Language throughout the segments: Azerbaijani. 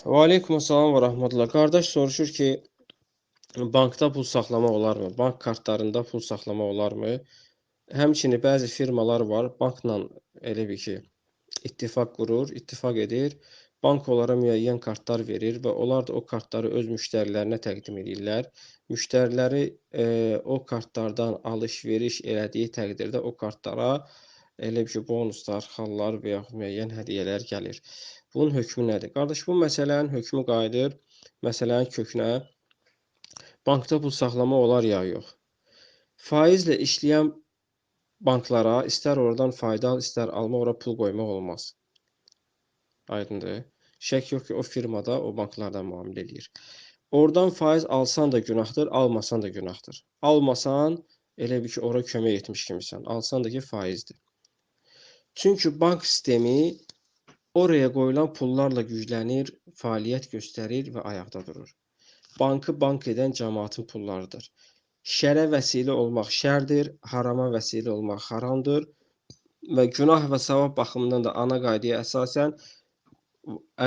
Və aleykumussalam və rahmetullah. Qardaş soruşur ki, bankda pul saxlamaq olarmı? Bank kartlarında pul saxlamaq olarmı? Həmçinin bəzi firmalar var, bankla elə bil ki, ittifaq qurur, ittifaq edir. Bank onlara müəyyən kartlar verir və onlar da o kartları öz müştərilərinə təqdim edirlər. Müştəriləri e, o kartlardan alış-veriş elədiyi təqdirdə o kartlara elə bil ki, bonuslar, xallar və yaxud müəyyən hədiyyələr gəlir. Bunun hökmü nədir? Qardaş, bu məsələnin hökmü qayıdır məsələnin kökünə. Bankda pul saxlamaq olar ya yox? Faizlə işləyən banklara istər oradan fayda al, istər alma, ora pul qoymaq olmaz. Aydındır? Şək yox ki, o firmada o banklardan müamilə eləyir. Oradan faiz alsan da günahdır, almasan da günahdır. Almasan elə bil ki, ora kömək etmiş kimisən. Alsan da ki, faizdir. Çünki bank sistemi oraya qoyulan pullarla güclənir, fəaliyyət göstərir və ayaqda durur. Bankı bank edən cəmaatın pullarıdır. Şərə vəsilə olmaq şərdir, harama vəsilə olmaq haramdır və günah və savab baxımından da ana qaydaya əsasən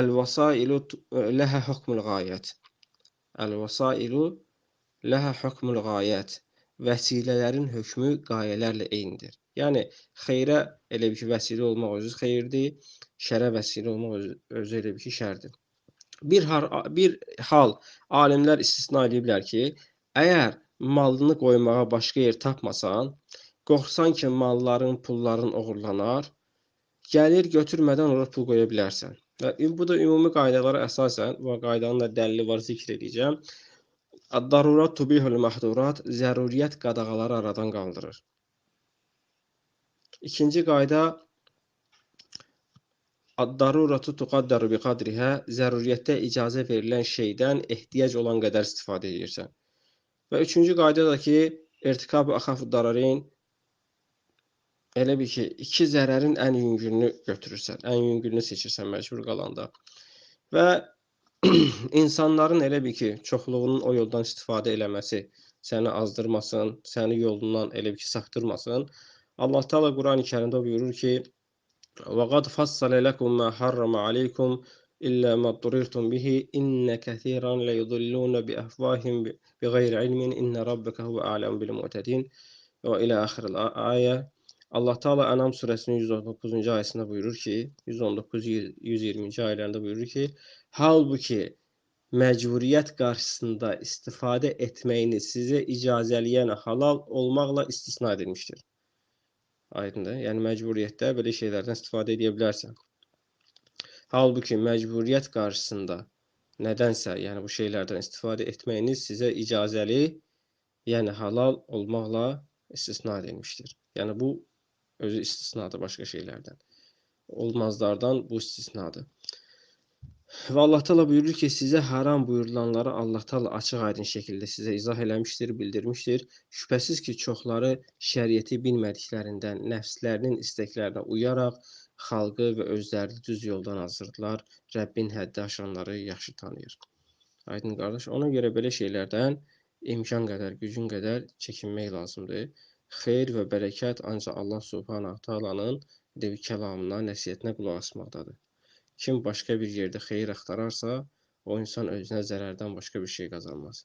əl-vasailu ləhə hukmul qayət. Əl-vasailu ləhə hukmul qayət. Vəsilələrin hökmü qayələrlə eynidir. Yəni xeyrə elə bir ki, vəsilə olmaq özü xeyirdir, şərə vəsilə olmaq özü, özü elə bir ki, şərdir. Bir har bir hal alimlər istisna ediblər ki, əgər malını qoymağa başqa yer tapmasan, qorxsan ki, malların, pulların oğurlanar, gəlir götürmədən ora pul qoya bilərsən. Və bu da ümumi qaydalara əsasən, bu qaydanın da dəlili var, zikr edəcəm. Darurat tubihul mahdurat, zəruriyyət qadağaları aradan qaldırır. İkinci qayda Ad-daruratu tuqaddaru bi qadriha, zəruriyyətdə icazə verilən şeydən ehtiyac olan qədər istifadə edirsən. Və üçüncü qayda da ki, irtikab axafu dararin elə bir ki, iki zərərin ən yüngülünü götürürsən, ən yüngülünü seçirsən məcbur qalanda. Və insanların elə bil ki, çoxluğunun o yoldan istifadə eləməsi səni azdırmasın, səni yolundan elə bil ki, saptırmasın. Allah Taala Qurani-Kərimdə buyurur ki: "Və qad fassala lakum ma harrama alaykum illə ma durirtum bihi inne kesiran la yudilluna bi afwahim bighayri ilmin inne rabbaka huve a'lem bil mu'tedin." Və ilə axir ayə Allah Taala Ənam surəsinin 119-cu ayəsində buyurur ki, 119-120-ci ayələrində buyurur ki, halbuki məcburiyyət qarşısında istifadə etməyiniz sizə icazəliyən halal olmaqla istisna edilmişdir. Aydındır? Yəni məcburiyyətdə belə şeylərdən istifadə edə bilərsən. Halbuki məcburiyyət qarşısında nədənsə, yəni bu şeylərdən istifadə etməyiniz sizə icazəli, yəni halal olmaqla istisna edilmişdir. Yəni bu özü istisnadır başqa şeylərdən. Olmazlardan bu istisnadır. Və Allah Taala buyurur ki, sizə haram buyurulanları Allah Taala açıq-aydın şəkildə sizə izah eləmişdir, bildirmişdir. Şübhəsiz ki, çoxları şəriəti bilmədiklərindən, nəfslərinin istəklərinə uyaraq xalqı və özlərini düz yoldan azırdılar. Rəbbin həddi aşanları yaxşı tanıyır. Aydın qardaş, ona görə belə şeylərdən imkan qədər, gücün qədər çəkinmək lazımdır xeyir və bərəkət ancaq Allah Subhanahu taalanın dev kəlamına, nəsihətinə qulaq asmaqdadır. Kim başqa bir yerdə xeyir axtararsa, o insan özünə zərərdən başqa bir şey qazanmaz.